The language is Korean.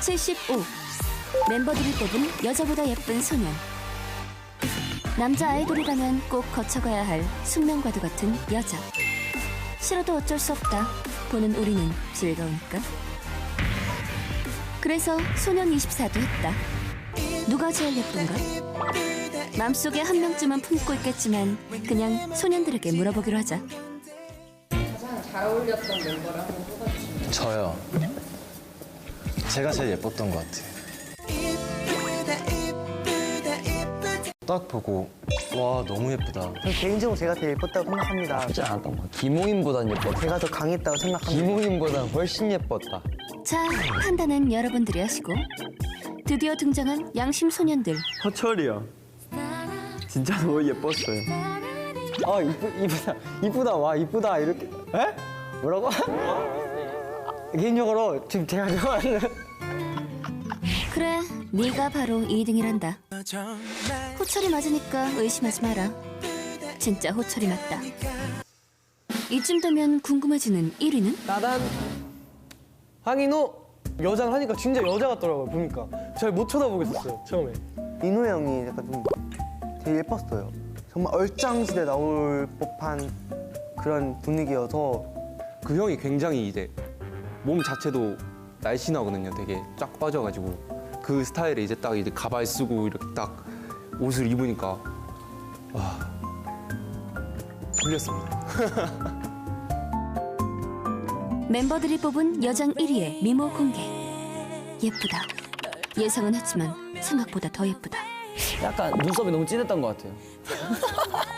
75. 멤버들이 뽑은 여자보다 예쁜 소년. 남자 아이돌이라면 꼭 거쳐가야 할 숙명과도 같은 여자. 싫어도 어쩔 수 없다. 보는 우리는 즐거우니까. 그래서 소년 24도 했다. 누가 제일 예쁜가? 맘속에 한 명쯤은 품고 있겠지만 그냥 소년들에게 물어보기로 하자. 가장 잘 어울렸던 멤버를 한번 뽑아주시면 저요. 제가 제일 예뻤던 것 같아요. 딱 보고 와 너무 예쁘다. 전 개인적으로 제가 제일 예뻤다고 생각합니다. 예쁘지 않았던 것 같아. 김홍인보단 예뻤다. 제가 더 강했다고 생각합니다. 김홍인보단 훨씬 예뻤다. 자, 판단은 여러분들이 하시고 드디어 등장한 양심 소년들. 허철이요. 진짜 너무 예뻤어요. 아 이쁘 이쁘다 이쁘다 와 이쁘다 이렇게 에? 뭐라고? 개인적으로 지금 제가 좋아하는 그래, 네가 바로 2등이란다. 호철이 맞으니까 의심하지 마라. 진짜 호철이 맞다. 이쯤 되면 궁금해지는 1위는? 나단 황인호 여장 하니까 진짜 여자 같더라고요 보니까 잘 못 쳐다보겠었어요 처음에 민호 형이 약간 좀 되게 예뻤어요. 정말 얼짱시대 나올 법한 그런 분위기여서 그 형이 굉장히 이제 몸 자체도 날씬하거든요. 되게 쫙 빠져가지고 그 스타일에 이제 딱 이제 가발 쓰고 이렇게 딱 옷을 입으니까 와 풀렸습니다. 멤버들이 뽑은 여장 1위의 미모 공개. 예쁘다. 예상은 했지만 생각보다 더 예쁘다. 약간 눈썹이 너무 진했던 것 같아요.